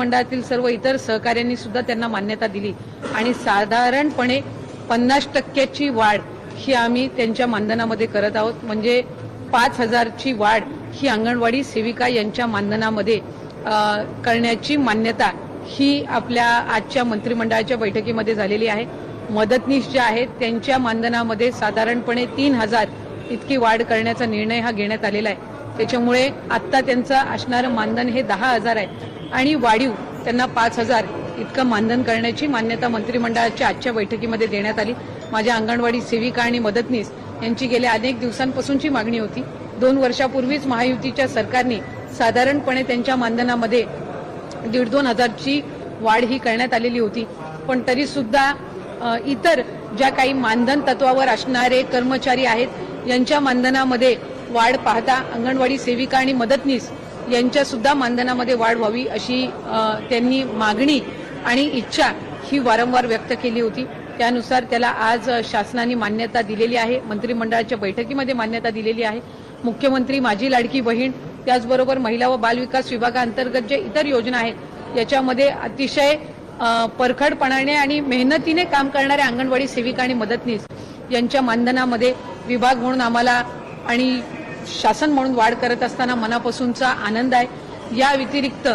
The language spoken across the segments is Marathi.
मंडळातील सर्व इतर सहकाऱ्यांनी सुद्धा त्यांना मान्यता दिली. आणि साधारणपणे पन्नास टक्क्याची वाढ ही आम्ही त्यांच्या मानधनामध्ये करत आहोत. म्हणजे पाच हजारची वाढ ही अंगणवाडी सेविका यांच्या मानधनामध्ये करण्याची मान्यता ही आपल्या आजच्या मंत्रिमंडळाच्या बैठकीमध्ये झालेली आहे. मदतनीस ज्या आहेत त्यांच्या मानधनामध्ये साधारणपणे तीन हजार इतकी वाढ करण्याचा निर्णय हा घेण्यात आलेला आहे. त्याच्यामुळे आत्ता त्यांचं असणारं मानधन हे दहा हजार आहे. आणि वाढीव त्यांना पाच हजार इतकं मानधन करण्याची मान्यता मंत्रिमंडळाच्या आजच्या बैठकीमध्ये देण्यात आली. माझ्या अंगणवाडी सेविका आणि मदतनीस यांची गेल्या अनेक दिवसांपासूनची मागणी होती. दोन वर्षापूर्वीच महायुतीच्या सरकारने साधारणपणे त्यांच्या मानधनामध्ये दीड दोन हजारची वाढ ही करण्यात आलेली होती. पण तरी सुद्धा इतर ज्या काही मानधन तत्वावर असणारे कर्मचारी आहेत यांच्या मानधनामध्ये वाढ पाहता अंगणवाडी सेविका आणि मदतनीस यांच्या सुद्धा मानधनामध्ये वाढ व्हावी अशी त्यांनी मागणी आणि इच्छा ही वारंवार व्यक्त केली होती. त्यानुसार त्याला आज शासनाने मान्यता दिलेली आहे. मंत्रिमंडळाच्या बैठकीमध्ये मान्यता दिलेली आहे. मुख्यमंत्री माझी लाडकी बहीण त्याचबरोबर महिला व बालविकास विभागाअंतर्गत जे इतर योजना आहेत याच्यामध्ये अतिशय परखडपणाने आणि मेहनतीने काम करणाऱ्या अंगणवाडी सेविका आणि मदतनीस यांच्या मानधनामध्ये विभाग म्हणून आम्हाला आणि शासन म्हणून वाढ करत असताना मनापासूनचा आनंद आहे. या व्यतिरिक्त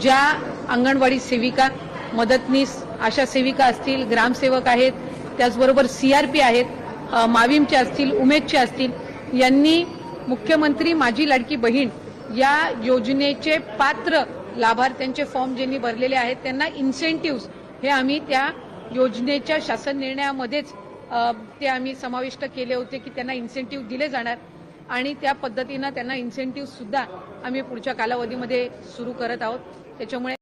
ज्या अंगणवाडी सेविका मदतनीस आशा सेविका असतील ग्रामसेवक आहेत त्याचबरोबर सीआरपी आहेत माविमचे असतील उमेदचे असतील यांनी मुख्यमंत्री माझी लाडकी बहीण या योजनेचे पात्र लाभार्थ्यांचे फॉर्म ज्यांनी भरलेले आहेत त्यांना इन्सेंटिव्ह हे आम्ही त्या योजनेच्या शासन निर्णयामध्येच ते आम्ही समाविष्ट केले होते की त्यांना इन्सेंटिव्ह दिले जाणार. आणि त्या पद्धतीनं त्यांना इन्सेंटिव्ह सुद्धा आम्ही पुढच्या कालावधीमध्ये सुरू करत आहोत. त्याच्यामुळे